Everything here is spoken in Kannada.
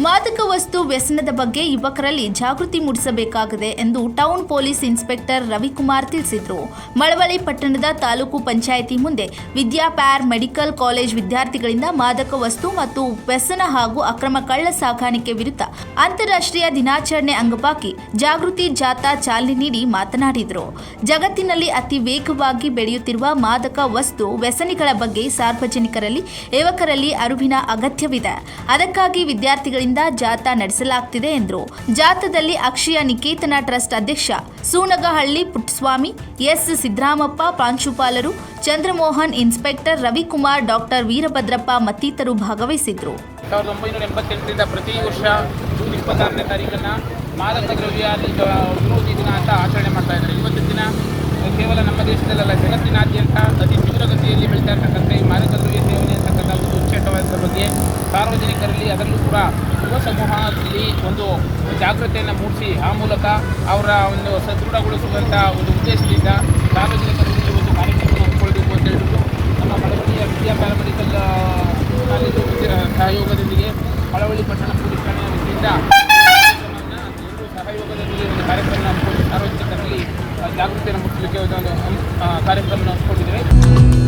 ಮಾದಕ ವಸ್ತು ವ್ಯಸನದ ಬಗ್ಗೆ ಯುವಕರಲ್ಲಿ ಜಾಗೃತಿ ಮೂಡಿಸಬೇಕಾಗಿದೆ ಎಂದು ಟೌನ್ ಪೊಲೀಸ್ ಇನ್ಸ್ಪೆಕ್ಟರ್ ರವಿಕುಮಾರ್ ತಿಳಿಸಿದರು. ಮಳವಳ್ಳಿ ಪಟ್ಟಣದ ತಾಲೂಕು ಪಂಚಾಯಿತಿ ಮುಂದೆ ವಿದ್ಯಾಪ್ಯಾರ್ ಮೆಡಿಕಲ್ ಕಾಲೇಜ್ ವಿದ್ಯಾರ್ಥಿಗಳಿಂದ ಮಾದಕ ವಸ್ತು ಮತ್ತು ವ್ಯಸನ ಹಾಗೂ ಅಕ್ರಮ ಕಳ್ಳ ಸಾಗಾಣಿಕೆ ವಿರುದ್ಧ ಅಂತಾರಾಷ್ಟ್ರೀಯ ದಿನಾಚರಣೆ ಅಂಗವಾಗಿ ಜಾಗೃತಿ ಜಾಥಾ ಚಾಲನೆ ನೀಡಿ ಮಾತನಾಡಿದರು. ಜಗತ್ತಿನಲ್ಲಿ ಅತಿ ವೇಗವಾಗಿ ಬೆಳೆಯುತ್ತಿರುವ ಮಾದಕ ವಸ್ತು ವ್ಯಸನಿಗಳ ಬಗ್ಗೆ ಸಾರ್ವಜನಿಕರಲ್ಲಿ ಯುವಕರಲ್ಲಿ ಅರಿವಿನ ಅಗತ್ಯವಿದೆ. ಅದಕ್ಕಾಗಿ ವಿದ್ಯಾರ್ಥಿಗಳಿಂದ ಜಾಥಾ ನಡೆಸಲಾಗ್ತಿದೆ ಎಂದರು. ಜಾಥಾದಲ್ಲಿ ಅಕ್ಷಯ ನಿಕೇತನ ಟ್ರಸ್ಟ್ ಅಧ್ಯಕ್ಷ ಸೂನಗಹಳ್ಳಿ ಪುಟ್ಸ್ವಾಮಿ ಎಸ್ ಸಿದ್ದರಾಮಪ್ಪ ಪ್ರಾಂಶುಪಾಲರು ಚಂದ್ರಮೋಹನ್ ಇನ್ಸ್ಪೆಕ್ಟರ್ ರವಿಕುಮಾರ್, ಡಾಕ್ಟರ್ ವೀರಭದ್ರಪ್ಪ ಮತ್ತಿತರರು ಭಾಗವಹಿಸಿದ್ರು. ಪ್ರತಿ ವರ್ಷ ಜೂನ್ ಇಪ್ಪತ್ತಾರನೇ ತಾರೀಕನ್ನು ಮಾದಕ ದ್ರವ್ಯ ವಿರೋಧಿ ದಿನ ಅಂತ ಆಚರಣೆ ಮಾಡ್ತಾ ಇದ್ದಾರೆ. ಇವತ್ತಿನ ದಿನ ಕೇವಲ ನಮ್ಮ ದೇಶದಲ್ಲ ಜಗತ್ತಿನಾದ್ಯಂತ ಅತಿ ತೀವ್ರಗತಿಯಲ್ಲಿ ಬೆಳೀತಾ ಬಗ್ಗೆ ಸಾರ್ವಜನಿಕರಲ್ಲಿ ಅದರಲ್ಲೂ ಕೂಡ ಯುವ ಸಮೂಹದಲ್ಲಿ ಒಂದು ಜಾಗೃತಿಯನ್ನು ಮೂಡಿಸಿ ಆ ಮೂಲಕ ಅವರ ಒಂದು ಸದೃಢಗೊಳಿಸುವಂಥ ಒಂದು ಉದ್ದೇಶದಿಂದ ಸಾರ್ವಜನಿಕರಲ್ಲಿ ಒಂದು ಕಾರ್ಯಕ್ರಮವನ್ನು ಹಮ್ಮಿಕೊಳ್ಬೇಕು ಅಂತ ಹೇಳ್ಬಿಟ್ಟು ನಮ್ಮ ಮಳವಳ್ಳಿಯ ವಿದ್ಯಾ ಪ್ಯಾರಾಮೆಡಿಕಲ್ ಕಾಲೇಜು ಸಹಯೋಗದೊಂದಿಗೆ ಮಳವಳ್ಳಿ ಪಟ್ಟಣ ಪೊಲೀಸ್ ಠಾಣೆಯ ವತಿಯಿಂದ ಸಹಯೋಗದೊಂದಿಗೆ ಒಂದು ಕಾರ್ಯಕ್ರಮ ಸಾರ್ವಜನಿಕರಲ್ಲಿ ಜಾಗೃತಿಯನ್ನು ಮೂಡಿಸಲಿಕ್ಕೆ ಒಂದು ಒಂದು, ಕಾರ್ಯಕ್ರಮ ಹಮ್ಮಿಕೊಂಡಿದ್ದೇವೆ.